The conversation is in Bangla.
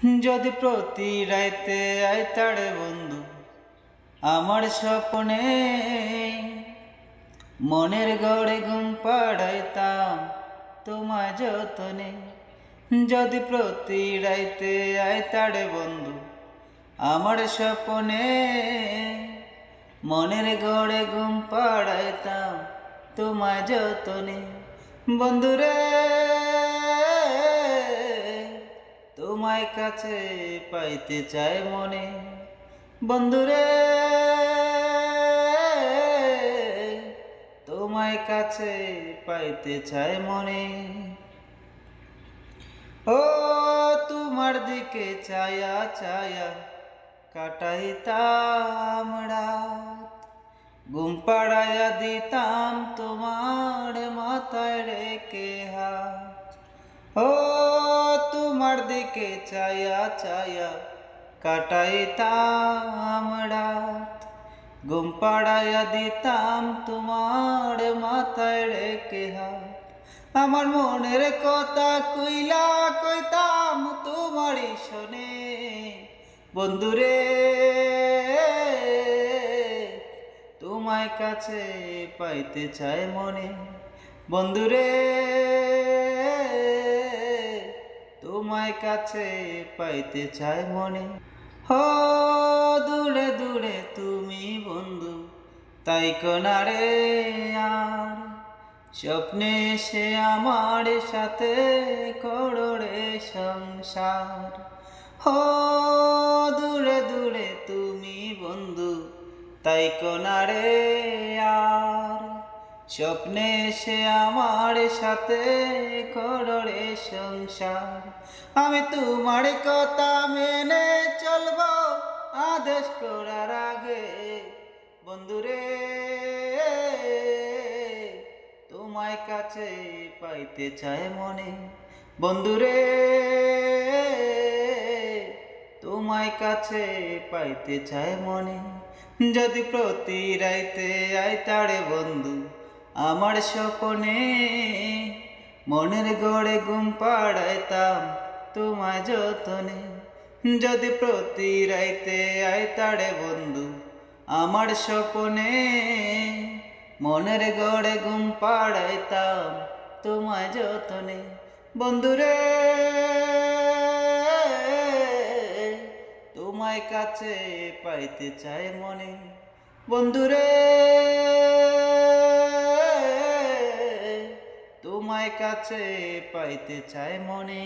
যদি প্রতি রাইতে আইতাড়ে বন্ধু, আমার স্বপ্নে মনের গড়ে ঘুম পাড়াইতাম তোমায় যতনে। যদি প্রতি রাইতে আইতাড়ে বন্ধু, আমার স্বপ্নে মনের গড়ে ঘুম পাড়াইতাম তোমায় যতনে। বন্ধুরে তোমায় কাছে পাইতে চায় মনে। বন্ধুরে, তোমায় কাছে পাইতে চায় মনে। ও, তোমার দিকে ছায়া ছায়া কাটাইতাম রাত। ঘুম পাড়াইয়া দিতাম তোমার মাথায় রেখে হাত। ও তোমার দিকে ছায়া ছায়া কাটাইতাম রাত। ঘুম পাড়াইয়া দিতাম তোমার মাথায় রেখে হাত। আমার মনের কথা কইলা কইতাম তোমারই শোনে। বন্ধুরে তোমায় কাছে পাইতে চায় মনে। বন্ধুরে তোমায় কাছে পাইতে চায় মনে। হ, দূরে দূরে তুমি বন্ধু, তাই কোনারে আর স্বপ্নে সে আমার সাথে করোরে সংসার। হো, দূরে দূরে তুমি বন্ধু, তাই কোনারে স্বপ্নে সে আমার সাথে করড়ে সংসার। আমি তোমার কথা মেনে চলবো, আদেশ করার আগে। বন্ধুরে তোমায় কাছে পাইতে চায় মনে। বন্ধুরে তোমায় কাছে পাইতে চায় মনে। যদি প্রতি রাইতে আইতাড়ে বন্ধু আমার স্বপনে মনের গড়ে ঘুম পাড়াইতাম তোমায় যতনে। যদি প্রতি রাইতে আইতাড়ে বন্ধু, আমার স্বপনে মনের গড়ে ঘুম পাড়াইতাম তোমায় যতনে। বন্ধুরে, তোমায় কাছে পাইতে চায় মনে। বন্ধুরে তোমায় কাছে পাইতে চায় মনে।